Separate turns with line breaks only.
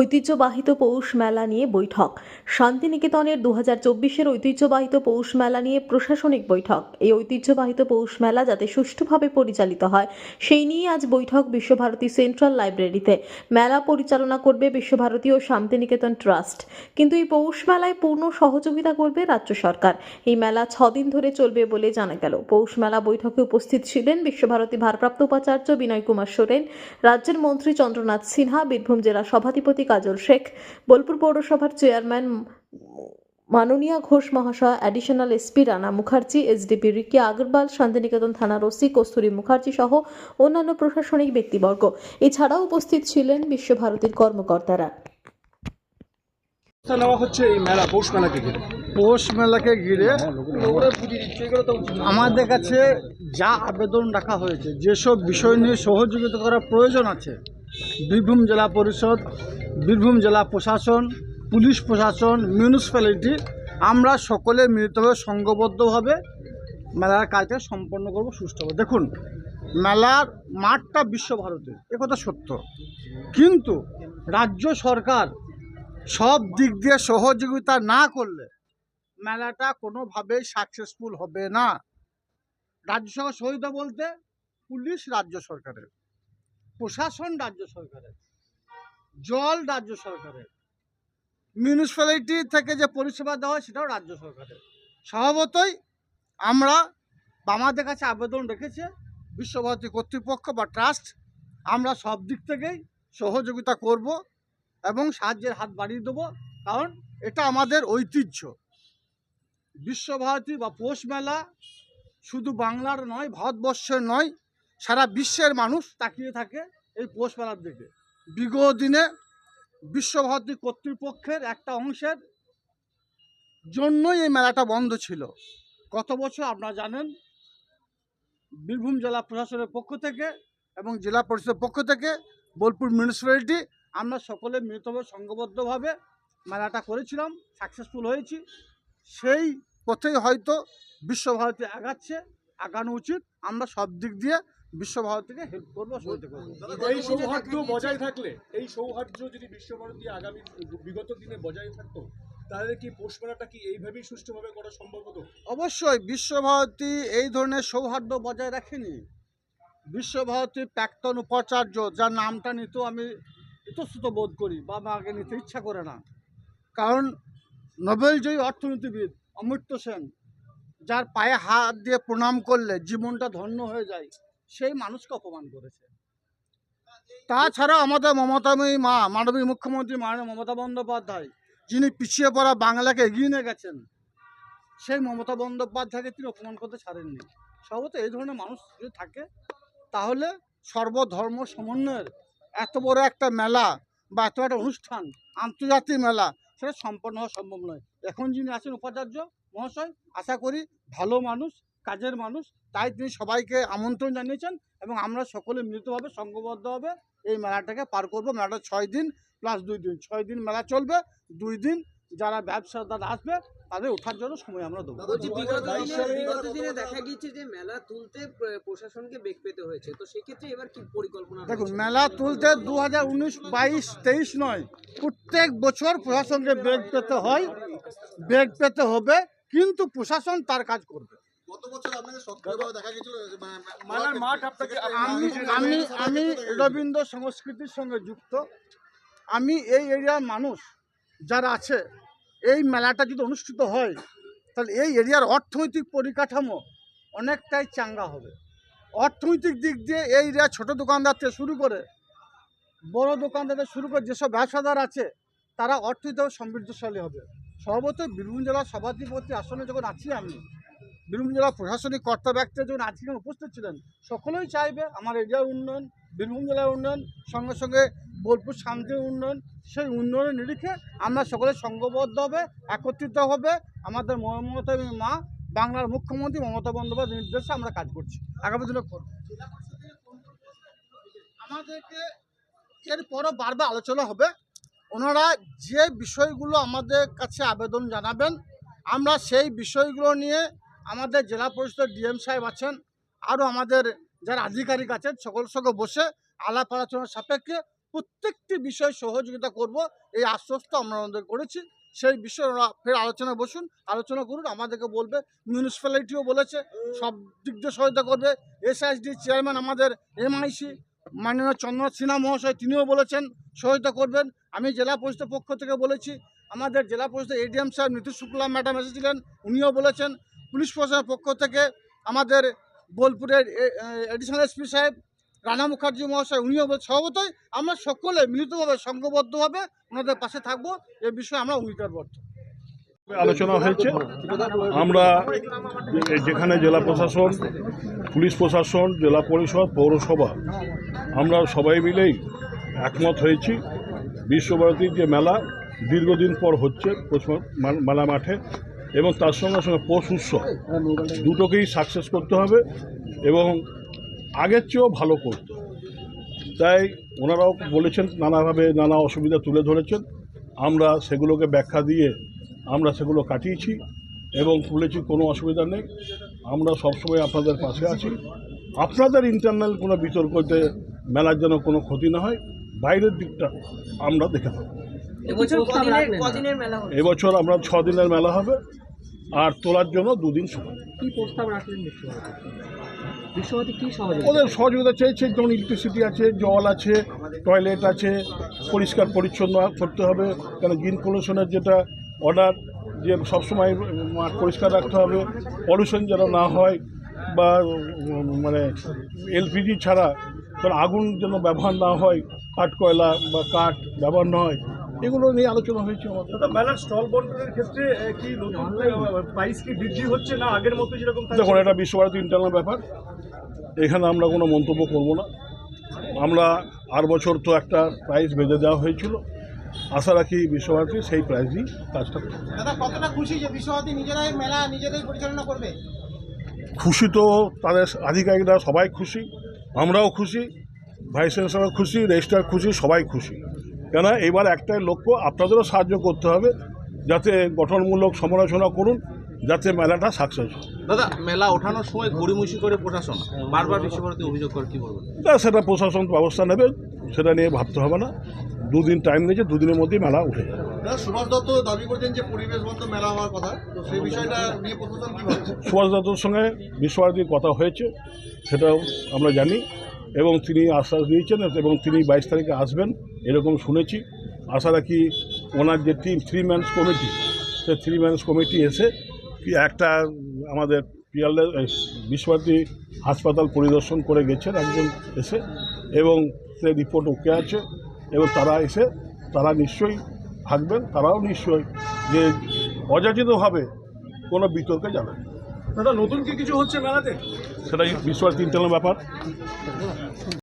ঐতিহ্যবাহিত পৌষ মেলা নিয়ে বৈঠক। শান্তিনিকেতনের দু হাজার চব্বিশের ঐতিহ্যবাহিত পৌষ মেলা নিয়ে প্রশাসনিক বৈঠক। এই ঐতিহ্যবাহিত পৌষ মেলা যাতে সুষ্ঠুভাবে পরিচালিত হয়, সেই নিয়ে আজ বৈঠক বিশ্বভারতী সেন্ট্রাল লাইব্রেরিতে। মেলা পরিচালনা করবে বিশ্বভারতী ও শান্তিনিকেতন ট্রাস্ট। কিন্তু এই পৌষ মেলায় পূর্ণ সহযোগিতা করবে রাজ্য সরকার। এই মেলা ছদিন ধরে চলবে বলে জানা গেল। পৌষ মেলা বৈঠকে উপস্থিত ছিলেন বিশ্বভারতী ভারপ্রাপ্ত উপাচার্য বিনয় কুমার সোরেন, রাজ্যের মন্ত্রী চন্দ্রনাথ সিনহা, বীরভূম জেলা সভাধিপতি কাজল শেখ। বোলপুর পৌরসভার চেয়ারম্যান মাননীয়া ঘোষ মহাশয় additional SP Rana Mukherjee SDP Ricky Agarwal Shantiniketan থানার ওসি কস্তুরী মুখার্জি সহ অন্যান্য প্রশাসনিক ব্যক্তিবর্গ। এছাড়াও উপস্থিত ছিলেন বিশ্বভারতীর কর্মকর্তারা।
নেওয়া হচ্ছে এই মেলা পৌষ মেলাকে ঘিরে।
পৌষ মেলাকে ঘিরে আমাদের কাছে যা আবেদন রাখা হয়েছে যেসব বিষয় নিয়ে সহযোগিতা করার প্রয়োজন আছে বীরভূম জেলা পরিষদ বীরভূম জেলা প্রশাসন, পুলিশ প্রশাসন মিউনিসিপ্যালিটি আমরা সকলে মিলিতভাবে সংঘবদ্ধভাবে মেলার কাজটা সম্পন্ন করব সুষ্ঠুভাবে দেখুন, মেলার মাঠটা বিশ্বভারতীর একথা সত্য। কিন্তু রাজ্য সরকার সব দিক দিয়ে সহযোগিতা না করলে মেলাটা কোনোভাবেই সাকসেসফুল হবে না। রাজ্য সরকার সহযোগিতা বলতে পুলিশ রাজ্য সরকারের, প্রশাসন রাজ্য সরকারের। জল রাজ্য সরকারের। মিউনিসিপ্যালিটি থেকে যে পরিষেবা দেওয়া হয়, সেটাও রাজ্য সরকারের। স্বভাবতই আমরা আমাদের কাছে আবেদন রেখেছে, বিশ্বভারতী কর্তৃপক্ষ বা ট্রাস্ট, আমরা সব দিক থেকেই সহযোগিতা করব এবং সাহায্যের হাত বাড়িয়ে দেবো, কারণ এটা আমাদের ঐতিহ্য। বিশ্বভারতী বা পৌষ মেলা শুধু বাংলার নয়, ভারতবর্ষের নয়, সারা বিশ্বের মানুষ তাকিয়ে থাকে এই পৌষ মেলার দিকে। বিগত দিনে বিশ্বভারতী কর্তৃপক্ষের একটা অংশের জন্যই এই মেলাটা বন্ধ ছিল। গত বছর আপনারা জানেন, বীরভূম জেলা প্রশাসনের পক্ষ থেকে এবং জেলা পরিষদের পক্ষ থেকে বোলপুর মিউনিসিপ্যালিটি, আমরা সকলে মিলিতভাবে, সংঘবদ্ধভাবে মেলাটা করেছিলাম সাকসেসফুল হয়েছি। সেই পথেই হয়তো বিশ্বভারতী আগাচ্ছে, আগানো উচিত। আমরা সব দিক দিয়ে বিশ্বভারতীকে হেল্প করব সহযোগিতা করব।
এই সৌহার্দ্য বজায় থাকলে এই সৌহার্দ্য যদি বিশ্বভারতী আগামী বিগত দিনে বজায় থাকতো তাহলে কি পৌষ কি এইভাবেই সুষ্ঠুভাবে করা সম্ভব হতো?
অবশ্যই বিশ্বভারতী এই ধরনের সৌহার্দ্য বজায় রাখেনি। বিশ্বভারতীর প্রাক্তন উপাচার্য যার নামটা নিতেও আমি ইতস্তুত বোধ করি বা আমাকে নিতে ইচ্ছা করে না। কারণ নোবেলজয়ী অর্থনীতিবিদ অমৃত্য সেন যার পায়ে হাত দিয়ে প্রণাম করলে জীবনটা ধন্য হয়ে যায়। সেই মানুষকে অপমান করেছে। তাছাড়া আমাদের মমতাময়ী মা, মাননীয় মুখ্যমন্ত্রী মাননীয় মমতা বন্দ্যোপাধ্যায়, যিনি পিছিয়ে পড়া বাংলাকে এগিয়ে নিয়ে গেছেন, সেই মমতা বন্দ্যোপাধ্যায়কে তিনি অপমান করতে ছাড়েননি। সর্বত এই ধরনের মানুষ যদি থাকে, তাহলে সর্বধর্ম সমন্বয়ের এত বড় একটা মেলা বা এত একটা অনুষ্ঠান, আন্তর্জাতিক মেলা, সেটা সম্পন্ন হওয়া সম্ভব নয়। এখন যিনি আছেন উপাচার্য মহাশয়, আশা করি ভালো মানুষ কাজের মানুষ। তাই তিনি সবাইকে আমন্ত্রণ জানিয়েছেন এবং আমরা সকলে মিলিতভাবে সংঘবদ্ধভাবে এই মেলাটাকে পার করব। মেলাটা ছয় দিন প্লাস দুই দিন। ছয় দিন মেলা চলবে দুই দিন যারা ব্যবসাদার আসবে তাদের ওঠার জন্য সময় আমরা দেবো।
বিগত দিনে দেখা গিয়েছে যে মেলা তুলতে প্রশাসনকে বেগ পেতে হয়েছে। তো সেক্ষেত্রে এবার কি পরিকল্পনা
দেখুন মেলা তুলতে দু হাজার উনিশ বাইশ তেইশ নয়। প্রত্যেক বছর প্রশাসনকে বেগ পেতে হয় বেগ পেতে হবে কিন্তু প্রশাসন তার কাজ করবে।
গত বছর আপনাদের সক্রিয়ভাবে দেখা গেছিল যে মা- মা-
মেলার মাঠ আপনাকে
আমি আমি আমি রবীন্দ্র সংস্কৃতির সঙ্গে যুক্ত। আমি এই এরিয়ার মানুষ যারা আছে এই মেলাটা যদি অনুষ্ঠিত হয় তাহলে এই এরিয়ার অর্থনৈতিক পরিকাঠামো অনেকটাই চাঙ্গা হবে। অর্থনৈতিক দিক দিয়ে এই এরিয়ার ছোটো দোকানদার থেকে শুরু করে বড় দোকানদার থেকে শুরু করে যেসব ব্যবসাদার আছে তারা অর্থনৈতিক সমৃদ্ধশালী হবে। সর্বত বীরভূম জেলার সভাধিপতি আসনে যখন আছি আমি বীরভূম জেলা প্রশাসনিক কর্তা ব্যক্তিরা যখন আজকে উপস্থিত ছিলেন, সকলেই চাইবে আমার এরিয়ার উন্নয়ন, বীরভূম জেলার উন্নয়ন, সঙ্গে সঙ্গে বোলপুর শান্তির উন্নয়ন, সেই উন্নয়নের নিরিখে আমরা সকলে সংঘবদ্ধ হবে, একত্রিত হবে। আমাদের মমতা মা, বাংলার মুখ্যমন্ত্রী মমতা বন্দ্যোপাধ্যায়ের নির্দেশে আমরা কাজ করছি। আগামী দিনে করব। আমাদেরকে এরপরও বারবার আলোচনা হবে। ওনারা যে বিষয়গুলো আমাদের কাছে আবেদন জানাবেন, আমরা সেই বিষয়গুলো নিয়ে আমাদের জেলা পরিষদের ডিএম সাহেব আছেন, আরও আমাদের যারা আধিকারিক আছেন, সকল সঙ্গে বসে আলাপ আলোচনার সাপেক্ষে প্রত্যেকটি বিষয় সহযোগিতা করব। এই আশ্বস্ত আমরা আমাদের করেছি। সেই বিষয়ে ওরা ফের আলোচনা বসুন, আলোচনা করুন, আমাদেরকে বলবে মিউনিসিপ্যালিটিও বলেছে, সব দিক দিয়ে সহায়তা করবে। এসআইসডি চেয়ারম্যান আমাদের এমআইসি মাননীয় চন্দ্রনাথ সিনহা মহাশয়, তিনিও বলেছেন সহায়তা করবেন। আমি জেলা পরিষদের পক্ষ থেকে বলেছি, আমাদের জেলা পরিষদের এডিএম সাহেব নীতিশ শুক্লা ম্যাডাম এসেছিলেন, উনিও বলেছেন পুলিশ প্রশাসনের পক্ষ থেকে আমাদের বোলপুরের এডিশনাল এসপি সাহেব, রানা মুখার্জি মহাশয়, উনিও স্বভাবতই আমরা সকলে মিলিতভাবে, সংঘবদ্ধভাবে ওনাদের পাশে থাকব। এ বিষয়ে আমরা অঙ্গীকারবদ্ধ
আলোচনা হয়েছে। আমরা যেখানে জেলা প্রশাসন, পুলিশ প্রশাসন, জেলা পরিষদ, পৌরসভা, আমরা সবাই মিলেই একমত হয়েছি। বিশ্বভারতীর যে মেলা দীর্ঘদিন পর হচ্ছে মেলা মাঠে এবং তার সঙ্গে সঙ্গে পৌষ উৎসব। দুটোকেই সাকসেস করতে হবে এবং আগের চেয়েও ভালো করতে তাই ওনারাও বলেছেন নানাভাবে নানা অসুবিধা তুলে ধরেছেন। আমরা সেগুলোকে ব্যাখ্যা দিয়ে আমরা সেগুলো কাটিয়েছি এবং বলেছি কোনো অসুবিধা নেই। আমরা সবসময় আপনাদের পাশে আছি। আপনাদের ইন্টারনাল কোনো বিতর্কতে মেলার যেন কোনো ক্ষতি না হয় বাইরের দিকটা আমরা দেখে
হচ্ছে?
এবছর আমরা ছ দিনের মেলা হবে। আর তোলার জন্য দুদিন সময়।
কি প্রস্তাব রাখলেন বিশ্বভারতী? বিশ্বভারতী কি সহযোগিতা
ওদের সহযোগিতা চেয়েছে যেমন ইলেকট্রিসিটি আছে জল আছে টয়লেট আছে পরিষ্কার পরিচ্ছন্ন করতে হবে কেন গ্রিন পলিউশনের যেটা অর্ডার যে সবসময় মাঠ পরিষ্কার রাখতে হবে পলিউশন যেন না হয় বা মানে এলপিজি ছাড়া কারণ আগুন যেন ব্যবহার না হয় কাঠ কয়লা বা কাঠ ব্যবহার না হয় এগুলো নিয়ে আলোচনা হয়েছে আমাদের।
মেলার স্টল বন্টনের ক্ষেত্রে কি প্রাইস কি বৃদ্ধি হচ্ছে না আগের মতো যেরকম
দেখুন এটা বিশ্বভারতী ইন্টারনাল ব্যাপার। এখানে আমরা কোনো মন্তব্য করব না। আমরা আর বছর তো একটা প্রাইজ বেঁধে দেওয়া হয়েছিল। আশা রাখি বিশ্বভারতী সেই প্রাইজই কাজটা।
দাদা কতটা খুশি যে বিশ্বভারতী নিজেরাই মেলা নিজেরাই পরিচালনা করবে?
খুশি তো তাদের আধিকারিকরা সবাই খুশি আমরাও খুশি ভাইস চ্যান্সেলর খুশি রেজিস্ট্রার খুশি সবাই খুশি। কেন এবার একটাই লক্ষ্য আপনাদেরও সাহায্য করতে হবে যাতে গঠনমূলক সমালোচনা করুন যাতে মেলাটা সাকসেস হয়।
দাদা মেলা ওঠানোর সময় গড়িমসি করে প্রশাসন বারবার বিশ্বভারতী অভিযোগ করে কি বলবেন?
তা সেটা প্রশাসন ব্যবস্থা নেবে সেটা নিয়ে ভাবতে হবে না। দুদিন টাইম নিয়েছে দুদিনের মধ্যেই মেলা উঠে যাবে।
সুভাষ দত্ত দাবি করছেন যে পরিবেশ বন্ধ মেলা হওয়ার কথা। তো সেই বিষয়টা নিয়ে প্রশাসন কি
সুভাষ দত্তর সঙ্গে বিশ্বভারতীর কথা হয়েছে সেটাও আমরা জানি। এবং তিনি আশ্বাস দিয়েছেন এবং তিনি বাইশ তারিখে আসবেন, এরকম শুনেছি আশা রাখি ওনার যে টিম থ্রি ম্যানস কমিটি সে থ্রি ম্যানস কমিটি এসে কি একটা আমাদের পিয়ালে বিশ্বভারতী হাসপাতাল পরিদর্শন করে গেছেন একজন এসে এবং সে রিপোর্ট ওকে আছে এবং তারা এসে, তারা নিশ্চয়ই থাকবেন, তারাও নিশ্চয়ই যে অযাচিতভাবে কোনো বিতর্কে যাবেন না।
দাদা নতুন কি কিছু হচ্ছে মেলাতে?
সেটাই বিশ্বভারতী ইন্টারনাল ব্যাপার।